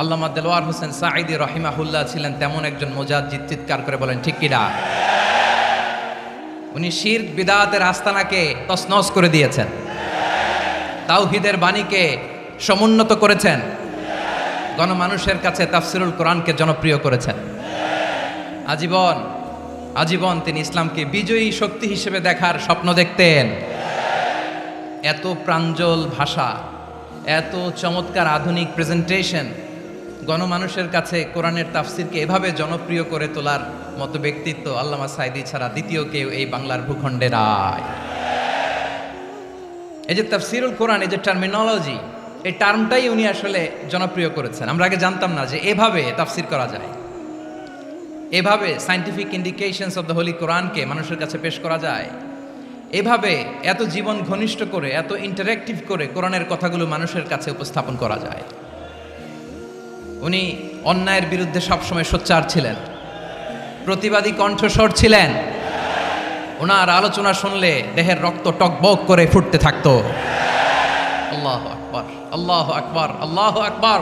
আল্লামা দেলোয়ার হোসেন সাঈদি রহিমাহুল্লাহ ছিলেন তেমন একজন মোজাদ্দিদ চিৎকার করে বলেন, ঠিক কিনা উনি শির বিদাতের আস্তানাকে তসনস করে দিয়েছেন। তাওহিদের বাণীকে সমুন্নত করেছেন। গণমানুষের কাছে তাফসিরুল কোরআনকে জনপ্রিয় করেছেন। আজীবন আজীবন তিনি ইসলামকে বিজয়ী শক্তি হিসেবে দেখার স্বপ্ন দেখতেন। এত প্রাঞ্জল ভাষা, এত চমৎকার আধুনিক প্রেজেন্টেশন গণমানুষের কাছে কোরআনের তাফসিরকে এভাবে জনপ্রিয় করে তোলার মতো ব্যক্তিত্ব আল্লামা সাইদি ছাড়া দ্বিতীয় কেউ এই বাংলার ভূখণ্ডে নাই। এই যে তাফসিরুল কোরআন, এই যে টার্মিনোলজি এই টার্মটাই উনি আসলে জনপ্রিয় করেছেন। আমরা আগে জানতাম না যে এভাবে তাফসির করা যায়। এভাবে scientific indications of the holy কোরআনকে মানুষের কাছে পেশ করা যায়। এভাবে এত জীবন ঘনিষ্ঠ করে, এত ইন্টারেক্টিভ করে কোরআনের কথাগুলো মানুষের কাছে উপস্থাপন করা যায়। উনি অন্যায়ের বিরুদ্ধে সবসময় সোচ্চার ছিলেন। প্রতিবাদী কণ্ঠস্বর ছিলেন। ওনার আলোচনা শুনলে দেহের রক্ত টকবক করে ফুটতে থাকতো। আল্লাহ আকবর আল্লাহ আকবর আল্লাহ আকবর।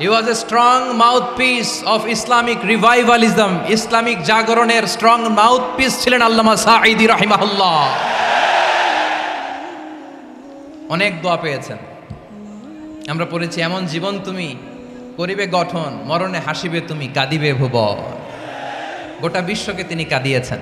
He was a strong mouthpiece of Islamic revivalism Islamic জাগরণের স্ট্রং মাউথ পিস ছিলেন আল্লামা সাঈদি রাহিমাহুল্লাহ। অনেক দোয়া পেয়েছেন। আমরা পড়েছি, এমন জীবন তুমি করিবে গঠন মরণে হাসিবে তুমি কাঁদিবে ভুব গোটা বিশ্বকে তিনি কাঁদিয়েছেন।